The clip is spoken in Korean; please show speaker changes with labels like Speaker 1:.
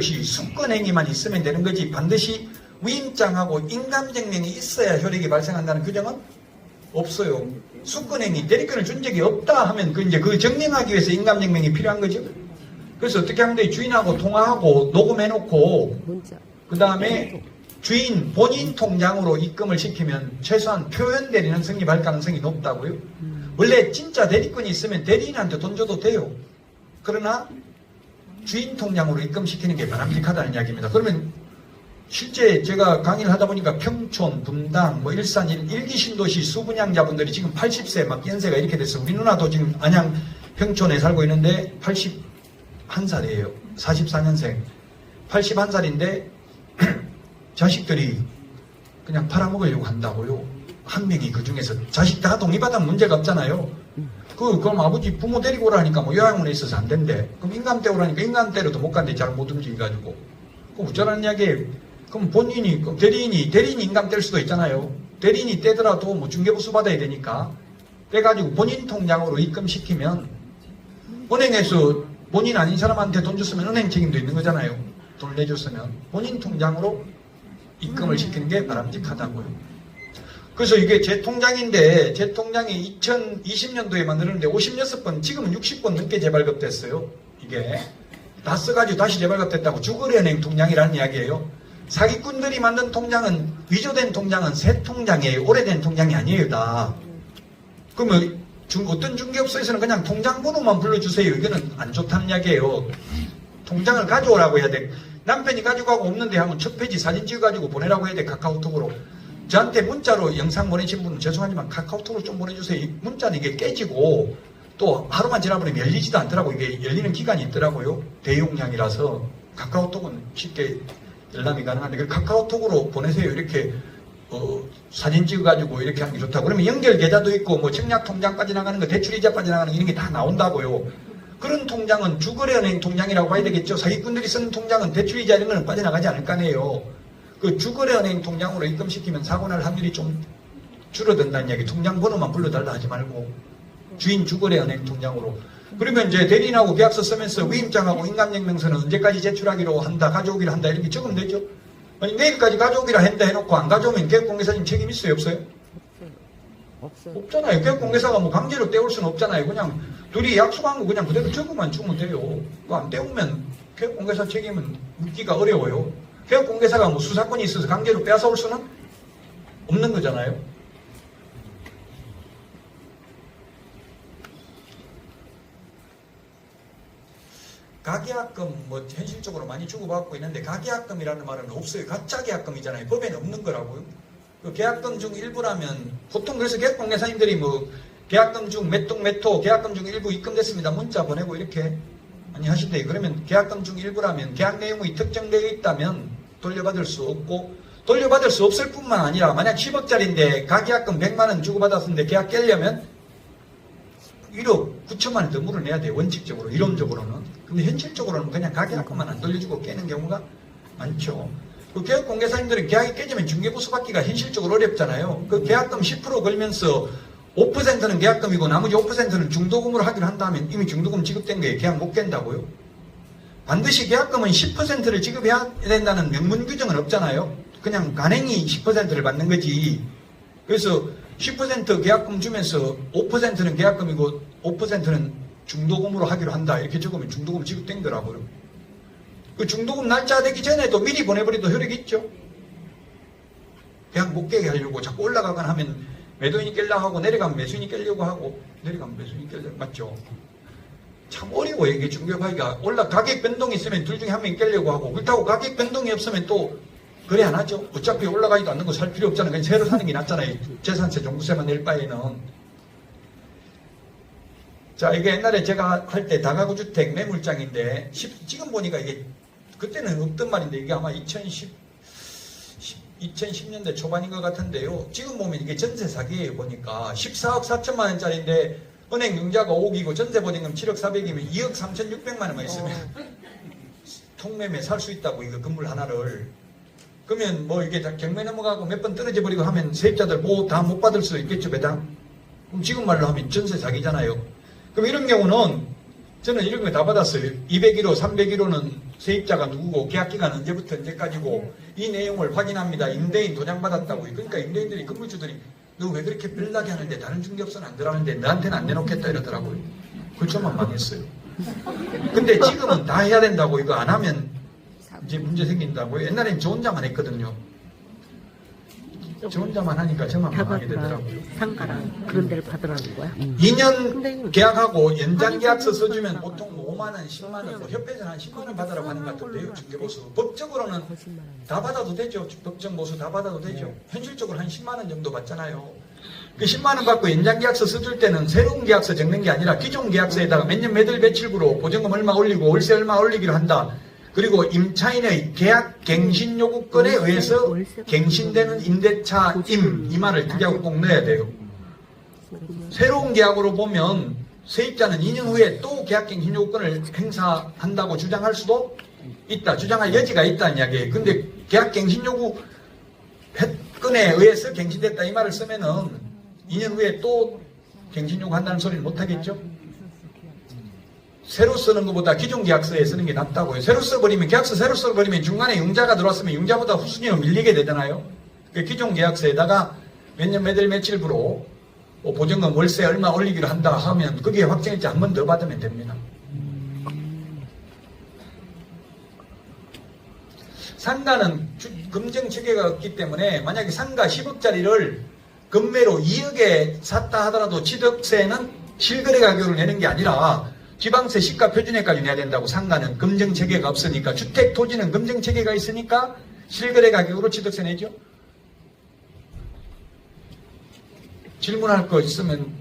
Speaker 1: 것이 수권행위만 있으면 되는 거지 반드시 위임장하고 인감증명이 있어야 효력이 발생한다는 규정은 없어요. 수권행위 대리권을 준 적이 없다 하면 그 이제 그 증명하기 위해서 인감증명이 필요한 거죠. 그래서 어떻게 하면 돼? 주인하고 통화하고 녹음해놓고. 그 다음에 주인 본인 통장으로 입금을 시키면 최소한 표현 대리는 성립할 가능성이 높다고요. 원래 진짜 대리권이 있으면 대리인한테 돈 줘도 돼요. 그러나 주인 통장으로 입금시키는 게 바람직하다는 이야기입니다. 그러면 실제 제가 강의를 하다 보니까 평촌, 분당, 뭐 일산, 일- 일기 신도시 수분양자분들이 지금 80세 막 연세가 이렇게 됐어요. 우리 누나도 지금 안양 평촌에 살고 있는데 81살이에요. 44년생. 81살인데 자식들이 그냥 팔아먹으려고 한다고요. 한 명이 그 중에서 자식 다 동의받으면 문제가 없잖아요. 그, 그럼 아버지 부모 데리고 오라니까 뭐 요양원에 있어서 안 된대. 그럼 인감 떼오라니까 인감 떼로도 못 간대. 잘 못 움직여가지고. 그럼 어쩌라는 이야기 그럼 본인이, 그럼 대리인이, 대리인이 인감 뗄 수도 있잖아요. 대리인이 떼더라도 뭐 중개보수 받아야 되니까. 떼가지고 본인 통장으로 입금시키면 은행에서 본인 아닌 사람한테 돈 줬으면 은행 책임도 있는 거잖아요. 돈을 내줬으면. 본인 통장으로 입금을 시키는 게 바람직하다고요. 그래서 이게 제 통장인데 제 통장이 2020년도에 만들었는데 56번 지금은 60번 넘게 재발급됐어요. 이게 다 써가지고 다시 재발급됐다고 주거래은행 통장이라는 이야기예요. 사기꾼들이 만든 통장은 위조된 통장은 새 통장이에요. 오래된 통장이 아니에요 다. 그러면 중- 어떤 중개업소에서는 그냥 통장 번호만 불러주세요. 이거는 안 좋다는 이야기예요. 통장을 가져오라고 해야 돼. 남편이 가지고 가고 없는데 하면 첫 페이지 사진 찍어가지고 보내라고 해야 돼. 카카오톡으로. 저한테 문자로 영상 보내신 분은 죄송하지만 카카오톡으로 좀 보내주세요. 이 문자는 이게 깨지고 또 하루만 지나버리면 열리지도 않더라고. 이게 열리는 기간이 있더라고요. 대용량이라서 카카오톡은 쉽게 열람이 가능한데 그 카카오톡으로 보내세요. 이렇게 어, 사진 찍어가지고 이렇게 하는 게 좋다고. 그러면 연결 계좌도 있고 뭐 청약 통장까지 나가는 거 대출 이자까지 나가는 거 이런 게 다 나온다고요. 그런 통장은 주거래은행 통장이라고 봐야 되겠죠. 사기꾼들이 쓰는 통장은 대출 이자 이런 거는 빠져나가지 않을 거 아니에요. 그 주거래 은행 통장으로 입금시키면 사고 날 확률이 좀 줄어든다는 이야기. 통장 번호만 불러달라 하지 말고 주인 주거래 은행 통장으로. 그러면 이제 대리인하고 계약서 쓰면서 위임장하고 인감증명서는 언제까지 제출하기로 한다, 가져오기로 한다 이렇게 적으면 되죠. 아니 내일까지 가져오기로 했다 해놓고 안 가져오면 계획공개사님 책임 있어요 없어요?
Speaker 2: 없어요.
Speaker 1: 없잖아요. 계획공개사가 뭐 강제로 떼올 수는 없잖아요. 그냥 둘이 약속한 거 그냥 그대로 적으면 주면 돼요. 그거 안 떼우면 계획공개사 책임은 묻기가 어려워요. 계획공개사가 뭐 수사권이 있어서 강제로 빼앗아올 수는 없는 거잖아요. 가계약금 뭐 현실적으로 많이 주고받고 있는데 가계약금이라는 말은 없어요. 가짜 계약금이잖아요. 법에는 없는 거라고요. 그 계약금 중 일부라면 보통 그래서 계약공개사님들이 뭐 계약금 중 몇 동 몇호 계약금 중 일부 입금됐습니다. 문자 보내고 이렇게 많이 하신대. 그러면 계약금 중 일부라면 계약 내용이 특정되어 있다면 돌려받을 수 없고 돌려받을 수 없을 뿐만 아니라 만약 10억짜리인데 가계약금 100만 원 주고받았는데 계약 깨려면 1억 9천만 원 더 물어내야 돼 원칙적으로 이론적으로는. 근데 현실적으로는 그냥 가계약금만 안 돌려주고 깨는 경우가 많죠. 그 계약 공개사님들은 계약이 깨지면 중개보수 받기가 현실적으로 어렵잖아요. 그 계약금 10% 걸면서 5%는 계약금이고 나머지 5%는 중도금으로 하기로 한다면 이미 중도금 지급된 거에 계약 못 깬다고요 반드시 계약금은 10%를 지급해야 된다는 명문 규정은 없잖아요 그냥 간행이 10%를 받는 거지 그래서 10% 계약금 주면서 5%는 계약금이고 5%는 중도금으로 하기로 한다. 이렇게 적으면 중도금 지급된 거라고요. 그 중도금 날짜 되기 전에도 미리 보내버리도 효력이 있죠. 계약 못 깨게 하려고 자꾸 올라가거나 하면 매도인이 깰려고 하고 내려가면 매수인이 깰려고 하고 내려가면 매수인이 깰려고 맞죠. 참 어려워 이게 중개하기가 올라 가격 변동이 있으면 둘 중에 한 명이 깰려고 하고 그렇다고 가격 변동이 없으면 또 그래 안 하죠. 어차피 올라가지도 않는 거 살 필요 없잖아요. 그냥 새로 사는 게 낫잖아요. 재산세 종부세만 낼 바에는. 자, 이게 옛날에 제가 할 때 다가구 주택 매물장인데 십- 지금 보니까 이게 그때는 없던 말인데 이게 아마 2010 2010년대 초반인 것 같은데요. 지금 보면 이게 전세 사기예요 보니까 14억 4천만 원짜리인데 은행 융자가 5억이고 전세 보증금 7억 4백이면 2억 3,600만 원만 있으면 통매매 살 수 있다고 이거 건물 하나를. 그러면 뭐 이게 다 경매 넘어가고 몇 번 떨어져 버리고 하면 세입자들 뭐 다 못 받을 수 있겠죠 배당? 그럼 지금 말로 하면 전세 사기잖아요. 그럼 이런 경우는 저는 이런 거 다 받았어요. 201호 301호는 세입자가 누구고 계약 기간 언제부터 언제까지고 이 내용을 확인합니다. 임대인 도장 받았다고. 그러니까 임대인들이 건물주들이 너 왜 그렇게 별나게 하는데 다른 중개업소는 안 들어가는데 너한테는 안 내놓겠다 이러더라고요. 그저만 망했어요. 근데 지금은 다 해야 된다고 이거 안 하면 이제 문제 생긴다고요. 옛날엔 저 혼자만 했거든요. 저 혼자만 하니까 저만 망하게 되더라고요.
Speaker 3: 상가랑 그런 데를 받으라는 거야.
Speaker 1: 2년 계약하고 연장 계약서 써주면 보통 뭐 5만 원, 10만 원, 뭐 협회에서는 한 10만 원 받으라고 하는 것 같은데요. 중개보수. 법적으로는 다 받아도 되죠. 법정 보수 다 받아도 되죠. 현실적으로 한 10만 원 정도 받잖아요. 그 10만 원 받고 연장 계약서 써줄 때는 새로운 계약서 적는 게 아니라 기존 계약서에다가 몇 년 몇월 며칠부로 보증금 얼마 올리고 월세 얼마 올리기로 한다. 그리고 임차인의 계약 갱신 요구권에 의해서 갱신되는 임대차 임 이 말을 특이하고 꼭 넣어야 돼요. 새로운 계약으로 보면 세입자는 2년 후에 또 계약 갱신 요건을 행사한다고 주장할 수도 있다. 주장할 여지가 있다는 이야기예요. 근데 계약 갱신 요구 건에 의해서 갱신됐다 이 말을 쓰면은 2년 후에 또 갱신 요구한다는 소리는 못하겠죠? 새로 쓰는 것보다 기존 계약서에 쓰는 게 낫다고요. 새로 써버리면 계약서 새로 써버리면 중간에 융자가 들어왔으면 융자보다 후순위로 밀리게 되잖아요. 그 기존 계약서에다가 몇 년 몇월 며칠부로 뭐 보증금 월세 얼마 올리기로 한다 하면 그게 확정일지 한 번 더 받으면 됩니다. 상가는 주- 검증 체계가 없기 때문에 만약에 상가 10억짜리를 금매로 2억에 샀다 하더라도 취득세는 실거래 가격으로 내는 게 아니라 지방세 시가 표준에까지 내야 된다고 상가는 검증 체계가 없으니까 주택 토지는 검증 체계가 있으니까 실거래 가격으로 취득세 내죠. 질문할 거 있으면